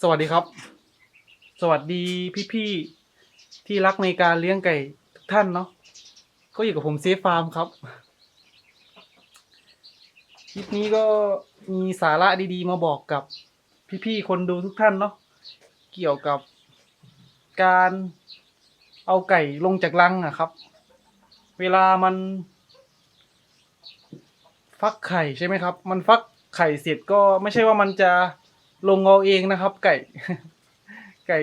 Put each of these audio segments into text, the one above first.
สวัสดีครับ สวัสดีพี่ๆที่รักในการเลี้ยงไก่ทุกท่านเนาะก็อยู่กับผมเซฟฟาร์มครับคลิปนี้ก็มีสาระดีๆ มาบอกกับพี่ๆคนดูทุกท่านเนาะเกี่ยวกับการเอาไก่ลงจากรังอะครับ เวลามัน ฟักไข่ใช่ไหมครับ มันฟักไข่เสร็จก็ไม่ใช่ว่ามันจะ ลงเอาเองนะครับ ไก่ ไก่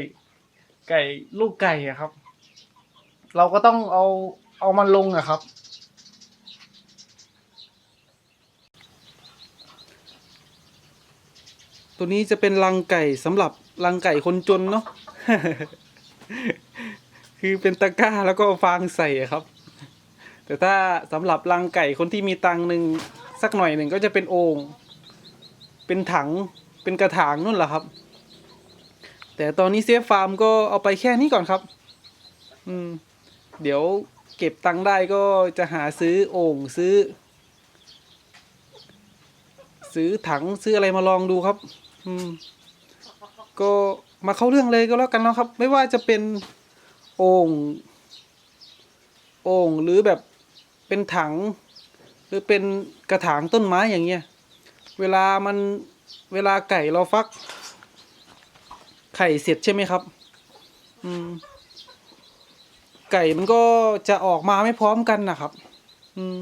ไก่ลูกไก่อะครับ เราก็ต้องเอาเอามันลงอะครับ ตัวนี้จะเป็นรังไก่สำหรับรังไก่คนจนเนาะคือเป็นตะกร้าแล้วก็ฟางใส่ครับ แต่ถ้าสำหรับรังไก่คนที่มีตังค์หนึ่งสักหน่อยหนึ่งก็จะเป็นโอง่งเป็นถัง เป็นกระถางนู่นแหละครับ แต่ตอนนี้เซฟฟาร์มก็เอาไปแค่นี้ก่อนครับ อืม เดี๋ยวเก็บตังค์ได้ก็จะหาซื้อโอ่งซื้อ ซื้อถังซื้ออะไรมาลองดูครับ อืม ก็มาเข้าเรื่องเลยก็แล้วกันเนาะครับ ไม่ว่าจะเป็นโอ่งโอ่งหรือแบบเป็นถัง หรือเป็นกระถางต้นไม้อย่างเงี้ย เวลามัน เวลาไก่เราฟัก ไข่เสร็จใช่ไหมครับ อืม ไก่มันก็จะออกมาไม่พร้อมกันนะครับ อืม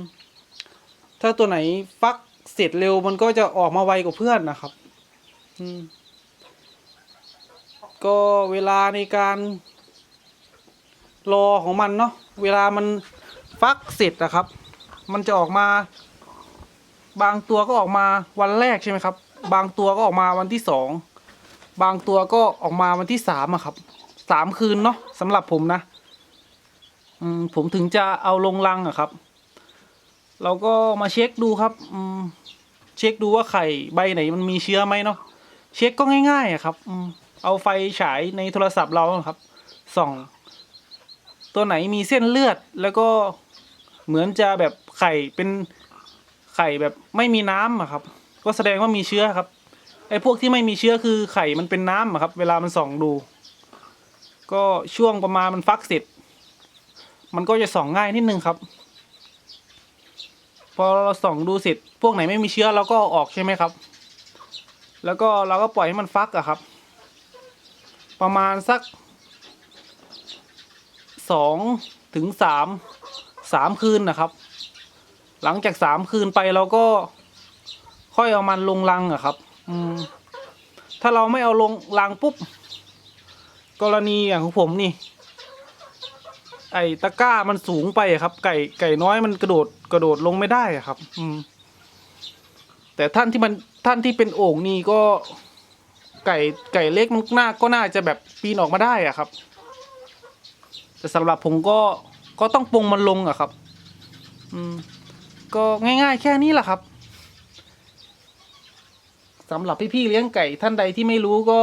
ถ้าตัวไหนฟักเสร็จเร็วมันก็จะออกมาไวกว่าเพื่อนนะครับ อืม ก็เวลาในการ รอของมันเนาะ เวลามันฟักเสร็จนะครับ มันจะออกมา บางตัวก็ออกมาวันแรกใช่ไหมครับ บางตัวก็ออกมาวันที่สองบางตัวก็ออกมาวันที่สามอะครับสามคืนเนาะสำหรับผมนะอืมผมถึงจะเอาลงรังอะครับ เราก็มาเช็คดูครับอืมเช็คดูว่าไข่ใบไหนมันมีเชื้อไหมเนาะเช็คก็ง่ายๆอะครับอืมเอาไฟฉายในโทรศัพท์เราครับส่อง ตัวไหนมีเส้นเลือดแล้วก็เหมือนจะแบบไข่เป็นไข่แบบไม่มีน้ำอะครับ ก็แสดงว่ามีเชื้อครับไอ้พวกที่ไม่มีเชื้อคือไข่มันเป็นน้ำอะครับ เวลามันส่องดู ก็ช่วงประมาณมันฟักเสร็จ มันก็จะส่องง่ายนิดนึงครับ พอเราส่องดูเสร็จ พวกไหนไม่มีเชื้อเราก็ออกใช่ไหมครับ แล้วก็เราก็ปล่อยให้มันฟักอะครับ ประมาณสักสองถึงสามสามคืนนะครับ หลังจากสามคืนไปเราก็ ค่อยเอามันลงรังอะครับ อืม ถ้าเราไม่เอาลงรังปุ๊บ กรณีอย่างของผมนี่ ไอ้ตะกร้ามันสูงไปอะครับ ไก่ไก่น้อยมันกระโดดกระโดดลงไม่ได้อะครับ อืม แต่ท่านที่มันท่านที่เป็นโอ่งนี่ก็ ไก่ไก่เล็กมันน่าก็น่าจะแบบปีนออกมาได้อะครับ แต่สำหรับผมก็ก็ต้องปรุงมันลงอะครับ อืม ก็ง่าย ๆ แค่นี้แหละครับ สำหรับพี่ๆเลี้ยงไก่ท่านใดที่ไม่รู้ก็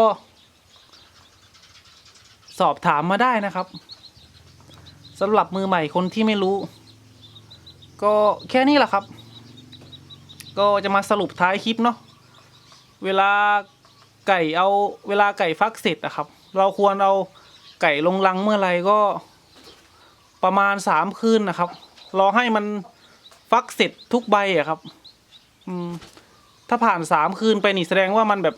สอบถามมาได้นะครับสำหรับมือใหม่คนที่ไม่รู้ ก็แค่นี้แหละครับ ก็จะมาสรุปท้ายคลิปเนาะเวลาไก่เอาเวลาไก่ฟักเสร็จอะครับ เราควรเอาไก่ลงรังเมื่อไหรก็ประมาณสามคืนนะครับ รอให้มันฟักเสร็จทุกใบอะครับ อืม ถ้าผ่านสามคืนไปนี่แสดงว่ามันแบบ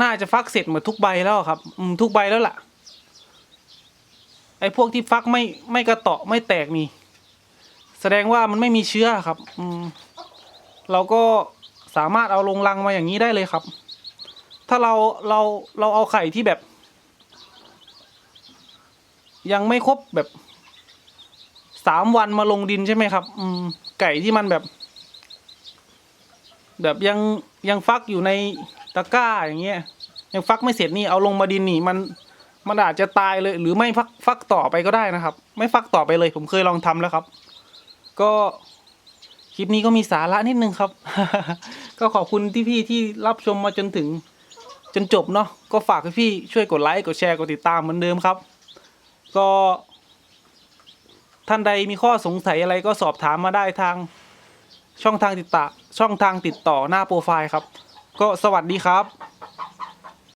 น่าจะฟักเสร็จหมดทุกใบแล้วครับ อืมทุกใบแล้วล่ะ ไอ้พวกที่ฟักไม่ไม่กระเตาะไม่แตกนี่ แสดงว่ามันไม่มีเชื้อครับ อืม เราก็สามารถเอาลงรังมาอย่างนี้ได้เลยครับ ถ้าเราเราเราเอาไข่ที่แบบ ยังไม่ครบแบบสามวันมาลงดินใช่ไหมครับ อืม ไก่ที่มันแบบ แบบยังยังฟักอยู่ในตะกร้าอย่างเงี้ยยังฟักไม่เสร็จนี่เอาลงมาดินนี่มันมันอาจจะตายเลย หรือไม่ฟักฟักต่อไปก็ได้นะครับ ไม่ฟักต่อไปเลย ผมเคยลองทำแล้วครับ ก็คลิปนี้ก็มีสาระนิดนึงครับ ก็ขอบคุณที่พี่ที่รับชมมาจนถึง จนจบเนาะก็ฝากให้พี่ช่วยกดไลค์กดแชร์กดติดตามเหมือนเดิมครับ ก็ท่านใดมีข้อสงสัยอะไรก็สอบถามมาได้ทาง ช่องทางติดต่อช่องทางติดต่อหน้าโปรไฟล์ครับ ก็สวัสดีครับ